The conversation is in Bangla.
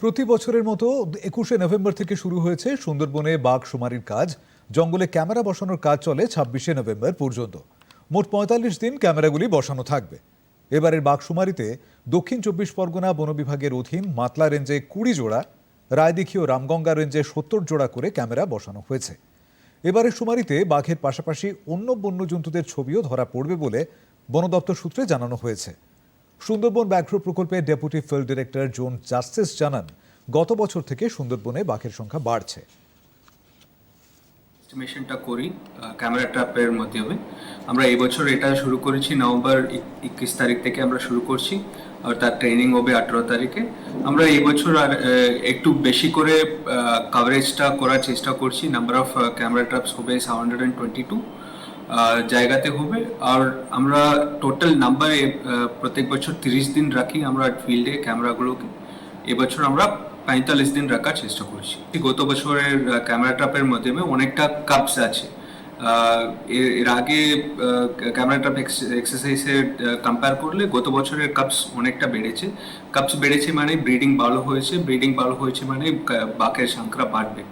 প্রতি বছরের মতো একুশে নভেম্বর থেকে শুরু হয়েছে সুন্দরবনে বাঘ শুমারির কাজ। জঙ্গলে ক্যামেরা বসানোর কাজ চলে ছাব্বিশে নভেম্বর পর্যন্ত। মোট পঁয়তাল্লিশ দিন ক্যামেরাগুলি বসানো থাকবে। এবারের বাঘ শুমারিতে দক্ষিণ চব্বিশ পরগনা বন বিভাগের অধীন মাতলা রেঞ্জে কুড়ি জোড়া, রায়দিঘি ও রামগঙ্গা রেঞ্জে সত্তর জোড়া করে ক্যামেরা বসানো হয়েছে। এবারের শুমারিতে বাঘের পাশাপাশি অন্য বন্যজন্তুদের ছবিও ধরা পড়বে বলে বন দপ্তর সূত্রে জানানো হয়েছে। সুন্দরবন ব্যাঘ্র প্রকল্পের deputy field director Jones Justin জানান, গত বছর থেকে সুন্দরবনে বাঘের সংখ্যা বাড়ছে। এস্টিমেশনটা করি ক্যামেরা ট্র্যাপের মাধ্যমে। আমরা এই বছর এটা শুরু করেছি, নভেম্বর একুশ তারিখ থেকে আমরা শুরু করছি, আর তার ট্রেনিং হবে আঠেরো তারিখে। আমরা এই বছর আর একটু বেশি করে কভারেজটা করার চেষ্টা করছি। নাম্বার অফ ক্যামেরা ট্র্যাপস হবে seven hundred and twenty two জায়গাতে হবে। আর আমরা টোটাল নাম্বারে প্রত্যেক বছর তিরিশ দিন রাখি। আমরা ফিল্ডে ক্যামেরাগুলোকে এবছর আমরা পঁয়তাল্লিশ দিন রাখার চেষ্টা করছি। গত বছরের ক্যামেরা ট্রাপের মাধ্যমে অনেকটা কাপস আছে। এর আগে ক্যামেরা ট্রাপ এক্সারসাইজের কম্পেয়ার করলে গত বছরের কাপস অনেকটা বেড়েছে। কাপস বেড়েছে মানে ব্রিডিং ভালো হয়েছে। ব্রিডিং ভালো হয়েছে মানে বাঘের সংখ্যা বাড়বে।